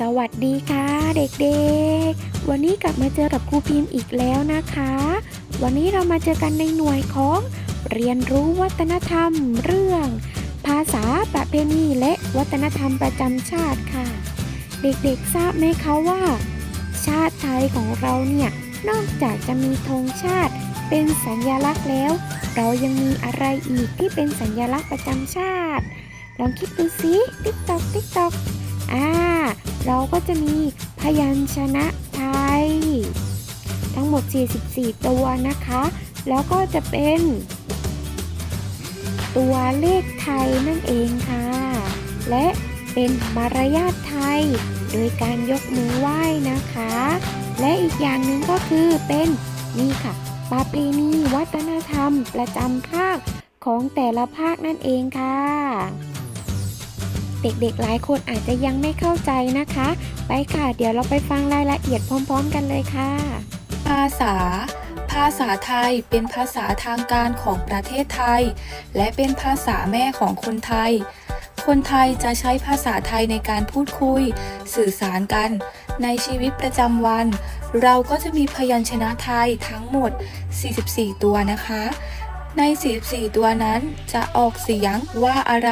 สวัสดีค่ะเด็กๆ วันนี้กลับมาเจอกับครูพิมพ์อีกแล้วนะคะ วันนี้เรามาเจอกันในหน่วยของ เรียนรู้วัฒนธรรม เรื่อง ภาษาประเพณีและวัฒนธรรมประจำชาติค่ะ เด็กๆทราบไหมคะว่า ชาติไทยของเราเนี่ย นอกจากจะมีธงชาติ เป็นสัญลักษณ์แล้ว เรายังมีอะไรอีกที่เป็นสัญลักษณ์ประจำชาติ ลองคิดดูสิติ๊กตอกติ๊กตอกอ่า เราก็จะมีพยัญชนะไทย ทั้งหมด 44 ตัวนะคะ แล้วก็จะเป็นตัวเลขไทยนั่นเองค่ะ และเป็นมารยาทไทย โดยการยกมือไหว้นะคะ และอีกอย่างหนึ่งก็คือเป็นนี่ค่ะประเพณีวัฒนธรรมประจำภาคของแต่ละภาคนั่นเองค่ะ เด็กๆหลายคนอาจจะยังไม่เข้าใจนะคะ ไปค่ะ เดี๋ยวเราไปฟังรายละเอียดพร้อม ๆ กันเลยค่ะ ภาษา ภาษาไทยเป็นภาษาทางการของประเทศไทย และเป็นภาษาแม่ของคนไทย คนไทยจะใช้ภาษาไทยในการพูดคุย สื่อสารกัน ในชีวิตประจำวัน เราก็จะมีพยัญชนะไทยทั้งหมด 44 ตัวนะคะ ใน 44 ตัวนั้นจะออกเสียงว่าอะไร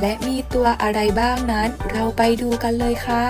และมีตัวอะไรบ้างนั้น เราไปดูกันเลยค่ะ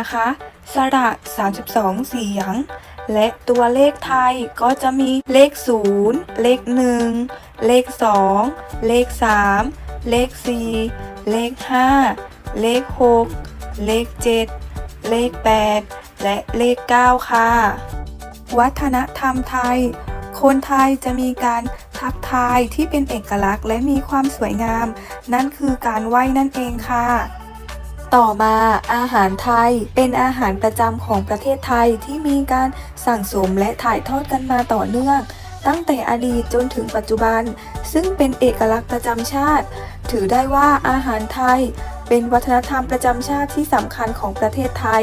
นะคะ สระ 32 เสียง และตัวเลขไทยก็จะมีเลข 0 เลข 1 เลข 2 เลข 3 เลข 4 เลข 5 เลข 6 เลข 7 เลข 8 และเลข 9 ค่ะ วัฒนธรรมไทย คนไทยจะมีการทักทายที่เป็นเอกลักษณ์และมีความสวยงาม นั่นคือการไหว้นั่นเองค่ะ ต่อมาอาหารไทยเป็นอาหารประจำของประเทศไทยที่มีการสั่งสมและถ่ายทอดกันมาต่อเนื่อง ตั้งแต่อดีตจนถึงปัจจุบัน ซึ่งเป็นเอกลักษณ์ประจำชาติ ถือได้ว่าอาหารไทย เป็นวัฒนธรรมประจำชาติที่สำคัญของประเทศไทย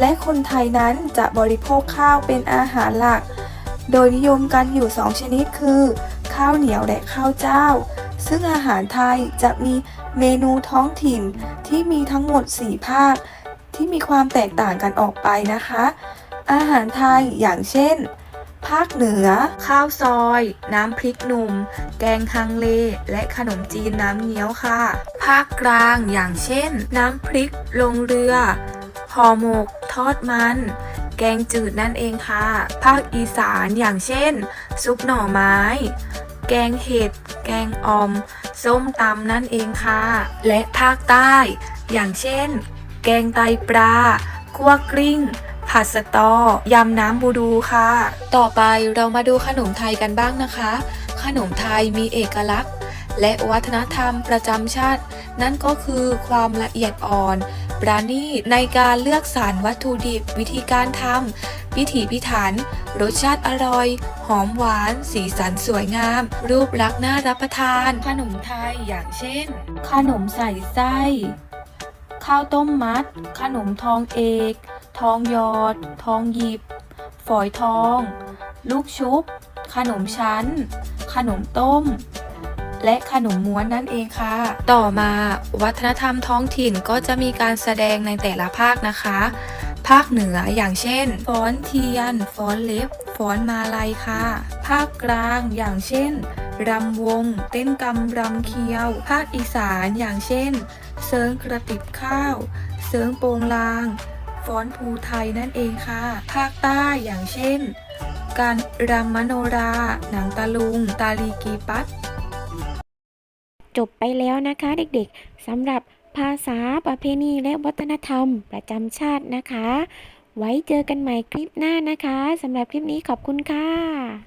และคนไทยนั้นจะบริโภคข้าวเป็นอาหารหลัก โดยนิยมกันอยู่สองชนิดคือ ข้าวเหนียวและข้าวเจ้า ซึ่งอาหารไทยจะมีเมนูท้องถิ่นที่มีทั้งหมด 4 ภาค ที่มีความแตกต่างกันออกไปนะคะ อาหารไทยอย่างเช่น ภาคเหนือ ข้าวซอย น้ำพริกหนุ่ม แกงฮังเล และขนมจีนน้ำเงี้ยวค่ะ ภาคกลางอย่างเช่น น้ำพริกลงเรือห่อหมก ทอดมัน แกงจืดนั่นเองค่ะ ภาคอีสานอย่างเช่น ซุปหน่อไม้ แกงเห็ด แกงออม ส้มตำนั่นเองค่ะ และภาคใต้ อย่างเช่น แกงไตปลาคั่วกลิ้ง ผัดสะตอยำน้ำบูดูค่ะ ต่อไปเรามาดูขนมไทยกันบ้างนะคะ ขนมไทยมีเอกลักษณ์และวัฒนธรรมประจำชาติ นั่นก็คือความละเอียดอ่อน ปราณีตในการเลือกสรรวัตถุดิบวิธีการทำ พิถีพิถัน รสชาติอร่อย หอมหวาน สีสันสวยงาม รูปลักษณ์น่ารับประทาน ขนมไทยอย่างเช่น ขนมใส่ไส้ ข้าวต้มมัด ขนมทองเอก ทองยอด ทองหยิบ ฝอยทอง ลูกชุบ ขนมชั้น ขนมต้มและขนมม้วนนั่นเองค่ะ ต่อมาวัฒนธรรมท้องถิ่นก็จะมีการแสดงในแต่ละภาคนะคะาคเหนืออย่างเช่น ฟ้อนเทียน ฟ้อนเล็บ ฟ้อนมาลัยค่ะ ภาคกลางอย่างเช่นรำวง เต้นกำรำเคียว ภาคอีสานอย่างเช่นเซิงกระติบข้าวเซิงโปงลาง ฟ้อนภูไทยนั่นเองค่ะ ภาคใต้อย่างเช่น การรำมโนรา หนังตะลุง ตาลีกีปัดจบไปแล้วนะคะเด็กๆสำหรับ ภาษาประเพณีและวัฒนธรรมประจำชาตินะคะ ไว้เจอกันใหม่คลิปหน้านะคะสำหรับคลิปนี้ขอบคุณค่ะ